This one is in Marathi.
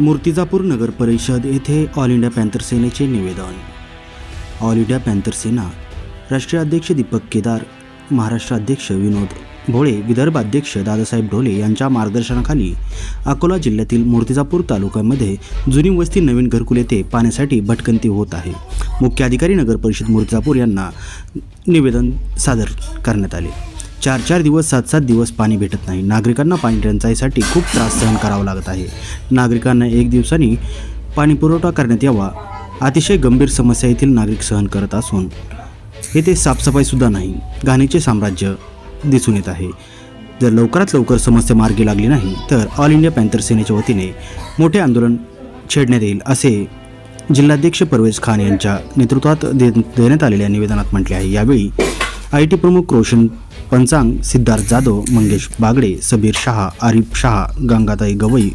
मूर्तिजापूर नगर परिषद येथे ऑल इंडिया पॅन्थर सेनेचे निवेदन. ऑल इंडिया पॅन्थर सेना राष्ट्रीय अध्यक्ष दीपक केदार महाराष्ट्र अध्यक्ष विनोद भोळे विदर्भ अध्यक्ष दादासाहेब ढोले यांच्या मार्गदर्शनाखाली अकोला जिल्ह्यातील मूर्तिजापूर तालुक्यामध्ये जुनी वस्ती नवीन घरकुल येथे पाण्यासाठी भटकंती होत आहे. मुख्य अधिकारी नगर परिषद मूर्तिजापूर यांना निवेदन सादर करण्यात आले. चार चार दिवस सात सात दिवस पाणी भेटत नाही. नागरिकांना पाणी टंचाईसाठी खूप त्रास सहन करावा लागत आहे. नागरिकांना एक दिवसांनी पाणी पुरवठा करण्यात यावा अतिशय गंभीर समस्या येथील नागरिक सहन करत असून. येथे साफसफाईसुद्धा नाही. घाणीचे साम्राज्य दिसून येत आहे. जर लवकरात लवकर समस्या मार्गी लागली नाही तर ऑल इंडिया पॅन्थर सेनेच्या वतीने मोठे आंदोलन छेडण्यात येईल असे जिल्हाध्यक्ष परवेज खान यांच्या नेतृत्वात दे देण्यात आलेल्या निवेदनात म्हटले आहे. यावेळी आय टी प्रमुख रोशन पंचांग सिद्धार्थ जाधव मंगेश बागडे सबीर शहा आरिफ शहा गंगाताई गवई